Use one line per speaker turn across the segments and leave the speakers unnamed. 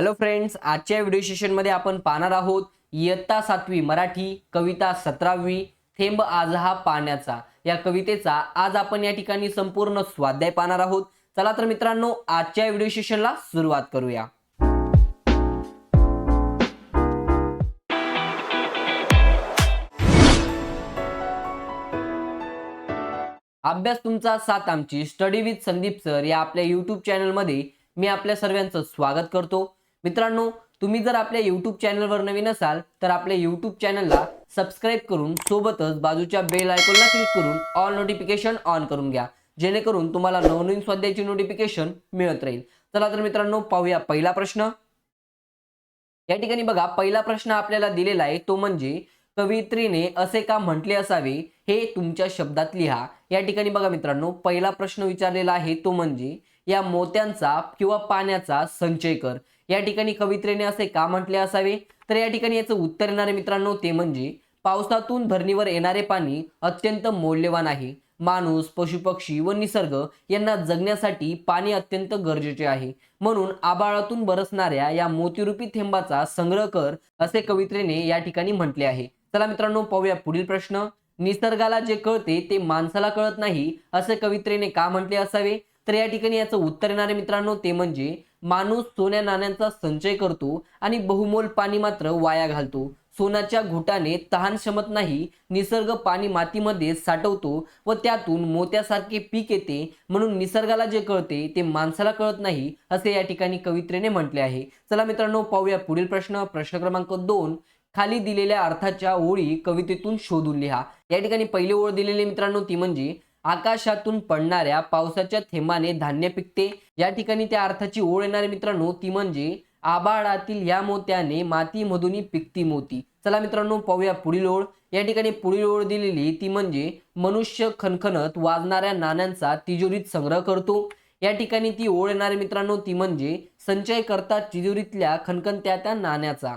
Hello friends आजच्या video सेशनमध्ये आपण पाहणार आहोत इयत्ता सातवी मराठी कविता सतरावी थेंब आज हा पाण्याचा. या कवितेचा आज आपण या ठिकाणी संपूर्ण स्वाध्याय पाहणार आहोत. चला तर मित्रांनो आजच्या व्हिडिओ सेशनला सुरुवात करूया. अभ्यास तुमचा साथ आमची. स्टडी विथ संदीप सर या आपल्या युट्यूब चॅनलमध्ये मी आपल्या सर्वांचं स्वागत करतो. मित्रांनो तुम्ही जर आपल्या यूट्यूब चॅनलवर नवीन असाल तर आपल्या यूट्यूब चॅनलला सबस्क्राईब करून सोबतच बाजूच्या बेल आयकॉनला क्लिक करून ऑल नोटिफिकेशन ऑन करून घ्या. जेणेकरून तुम्हाला नवनवीन स्वाध्यायाची नोटिफिकेशन मिळत राहील. चला तर मित्रांनो पाहूया पहिला प्रश्न. या ठिकाणी बघा पहिला प्रश्न आपल्याला दिलेला आहे तो म्हणजे कवित्रीने असे का म्हटले असावे हे तुमच्या शब्दात लिहा. या ठिकाणी बघा मित्रांनो पहिला प्रश्न विचारलेला आहे तो म्हणजे या मोत्यांचा किंवा पाण्याचा संचय कर. या ठिकाणी कवित्रेने असे का म्हटले असावे? तर या ठिकाणी याचं उत्तर येणारे मित्रांनो ते म्हणजे पावसातून धरणीवर येणारे पाणी अत्यंत मौल्यवान आहे. माणूस पशुपक्षी व निसर्ग यांना जगण्यासाठी पाणी अत्यंत गरजेचे आहे. म्हणून आबाळातून बरसणाऱ्या या मोतीरूपी थेंबाचा संग्रह कर असे कवित्रेने या ठिकाणी म्हटले आहे. चला मित्रांनो पाहूया पुढील प्रश्न. निसर्गाला जे कळते ते माणसाला कळत नाही असे कवित्रेने का म्हटले असावे? तर या ठिकाणी याचं उत्तर येणारे मित्रांनो ते म्हणजे माणूस सोन्या नाण्यांचा संचय करतो आणि बहुमोल पाणी मात्र वाया घालतो. सोन्याच्या घुटाने तहान शमत नाही निसर्ग पाणी मातीमध्ये साठवतो व त्यातून मोत्यासारखे पीक येते. म्हणून निसर्गाला जे कळते ते माणसाला कळत नाही असे या ठिकाणी कवित्रेने म्हटले आहे. चला मित्रांनो पाहूया पुढील प्रश्न. प्रश्न क्रमांक दोन. खाली दिलेल्या अर्थाच्या ओळी कवितेतून शोधून लिहा. या ठिकाणी पहिली ओळ दिलेली मित्रांनो ती म्हणजे आकाशातून पडणाऱ्या पावसाच्या थेंबाने धान्य पिकते. या ठिकाणी त्या अर्थाची ओळ येणारे मित्रांनो ती म्हणजे आबाळातील या मोत्याने मातीमधून पिकती मोती. चला मित्रांनो पाहूया पुढील ओळ. या ठिकाणी पुढील ओळ दिलेली ती म्हणजे मनुष्य खनखनत वाजणाऱ्या नाण्यांचा तिजोरीत संग्रह करतो. या ठिकाणी ती ओळ येणारे मित्रांनो ती म्हणजे संचय करता तिजोरीतल्या खनखनत्या त्या नाण्याचा.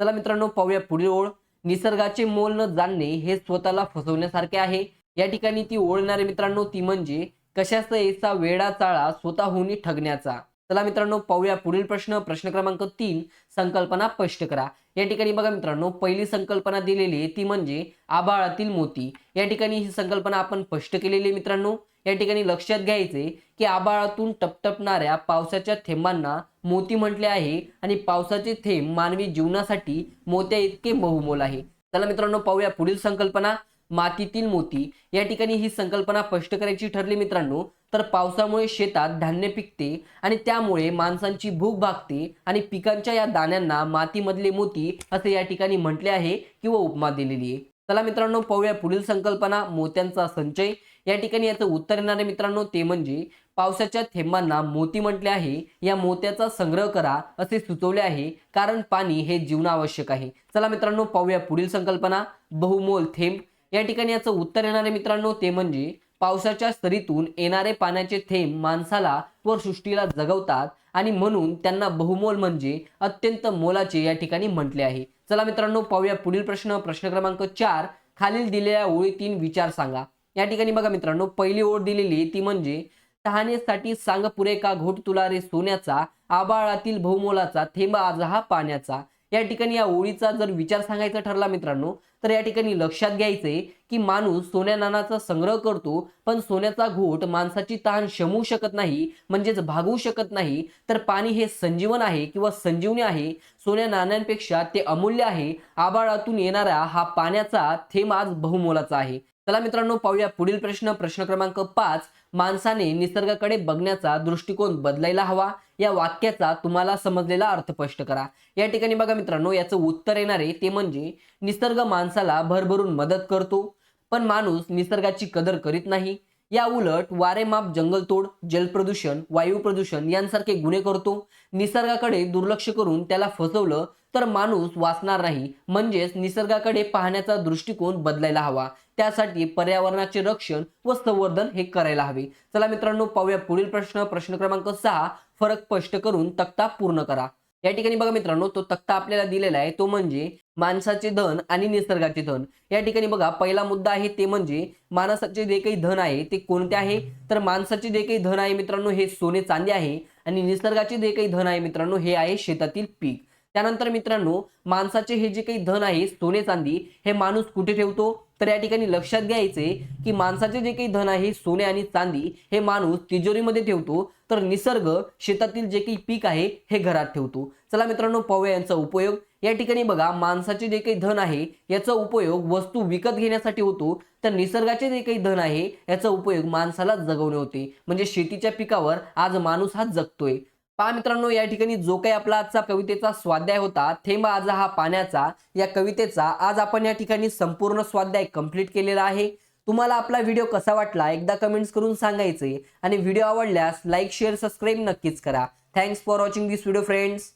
चला मित्रांनो पाहूया पुढील ओळ. निसर्गाचे मोल न जाणणे हे स्वतःला फसवण्यासारखे आहे. या ठिकाणी ती ओळणारे मित्रांनो ती म्हणजे कशाचा याचा वेडा चाळा स्वतःहून ठगण्याचा. चला मित्रांनो पाहूया पुढील प्रश्न. प्रश्न क्रमांक तीन संकल्पना स्पष्ट करा. या ठिकाणी बघा मित्रांनो पहिली संकल्पना दिलेली आहे ती म्हणजे आभाळातील मोती. या ठिकाणी ही संकल्पना आपण स्पष्ट केलेली आहे मित्रांनो. या ठिकाणी लक्षात घ्यायचे की आबाळातून टपटपणाऱ्या पावसाच्या थेंबांना मोती म्हटले आहे आणि पावसाचे थेंब मानवी जीवनासाठी मोत्या इतके बहुमोल आहे. चला मित्रांनो पाहूया पुढील संकल्पना. मातीतील मोती. या ठिकाणी ही संकल्पना स्पष्ट करायची ठरली मित्रांनो. तर पावसामुळे शेतात धान्य पिकते आणि त्यामुळे माणसांची भूक भागते आणि पिकांच्या या दाण्यांना मातीमधले मोती असे या ठिकाणी म्हटले आहे किंवा उपमा दिलेली आहे. चला मित्रांनो पाहूया पुढील संकल्पना मोत्यांचा संचय. या ठिकाणी याचं उत्तर येणारे मित्रांनो ते म्हणजे पावसाच्या थेंबांना मोती म्हटले आहे. या मोत्याचा संग्रह करा असे सुचवले आहे कारण पाणी हे जीवनावश्यक आहे. चला मित्रांनो पाहूया पुढील संकल्पना बहुमोल थेंब. या ठिकाणी याचं उत्तर येणारे मित्रांनो ते म्हणजे पावसाच्या स्तरीतून येणारे पाण्याचे थेंब माणसाला व सृष्टीला जगवतात आणि म्हणून त्यांना बहुमोल म्हणजे अत्यंत मोलाचे या ठिकाणी म्हटले आहे. चला मित्रांनो पाहूया पुढील प्रश्न. प्रश्न क्रमांक चार खालील दिलेल्या ओळीतीन विचार सांगा. या ठिकाणी बघा मित्रांनो पहिली ओळ दिलेली ती म्हणजे तहानेसाठी सांग पुरे का घोट तुला रे सोन्याचा आबाळातील बहुमोलाचा थेंब आज हा पाण्याचा या ठिकाणी या ओळीचा जर विचार सांगायचा ठरला मित्रांनो तर या ठिकाणी लक्षात घ्यायचे की माणूस सोन्या नाण्याचा संग्रह करतो पण सोन्याचा घोट माणसाची तहान शमवू शकत नाही म्हणजेच भागवू शकत नाही. तर पाणी हे संजीवन आहे किंवा संजीवनी आहे. सोन्या नाण्यांपेक्षा ते अमूल्य आहे. आबाळातून येणारा हा पाण्याचा थेंब आज बहुमोलाचा आहे. चला मित्रांनो पाहूया पुढील प्रश्न. प्रश्न क्रमांक पाच माणसाने निसर्गाकडे बघण्याचा दृष्टिकोन बदलायला हवा. या वाक्याचा तुम्हाला समजलेला अर्थ स्पष्ट करा. या ठिकाणी बघा मित्रांनो याचं उत्तर येणारे ते म्हणजे निसर्ग माणसाला भरभरून मदत करतो पण माणूस निसर्गाची कदर करीत नाही. या उलट वारेमाप जंगलतोड जलप्रदूषण वायू प्रदूषण यांसारखे गुन्हे करतो. निसर्गाकडे दुर्लक्ष करून त्याला फसवलं तर माणूस वाचणार नाही. म्हणजेच निसर्गाकडे पाहण्याचा दृष्टिकोन बदलायला हवा. त्यासाठी पर्यावरणाचे रक्षण व संवर्धन हे करायला हवे. चला मित्रांनो पाहूया पुढील प्रश्न. प्रश्न क्रमांक सहा. फरक स्पष्ट करून तक्ता पूर्ण करा. या ठिकाणी बघा मित्रांनो तो तक्ता आपल्याला दिलेला आहे तो म्हणजे माणसाचे धन आणि निसर्गाचे धन. या ठिकाणी बघा पहिला मुद्दा आहे ते म्हणजे माणसाचे जे काही धन आहे ते कोणते आहे? तर माणसाचे जे काही धन आहे मित्रांनो हे सोने चांदी आहे आणि निसर्गाचे जे काही धन आहे मित्रांनो हे आहे शेतातील पीक. त्यानंतर मित्रांनो माणसाचे हे जे काही धन आहे सोने चांदी हे माणूस कुठे ठेवतो? तर या ठिकाणी लक्षात घ्यायचे की माणसाचे जे काही धन आहे सोने आणि चांदी हे माणूस तिजोरीमध्ये ठेवतो. तर निसर्ग शेतातील जे काही पीक आहे हे घरात ठेवतो. चला मित्रांनो पाहूया यांचा उपयोग. या ठिकाणी बघा माणसाचे जे काही धन आहे याचा उपयोग वस्तू विकत घेण्यासाठी होतो. तर निसर्गाचे जे काही धन आहे याचा उपयोग माणसाला जगवणे होते. म्हणजे शेतीच्या पिकावर आज माणूस हा जगतोय. पहा मित्रांनो या ठिकाणी जो काही आपला आजचा कवितेचा स्वाध्याय होता थेंब आज हा पाण्याचा या कवितेचा आज आपण या ठिकाणी संपूर्ण स्वाध्याय कंप्लीट केलेला आहे. तुम्हाला आपला व्हिडिओ कसा वाटला एकदा कमेंट्स करून सांगायचे आणि व्हिडिओ आवडल्यास लाईक शेअर सबस्क्राईब नक्कीच करा. Thanks for watching this video friends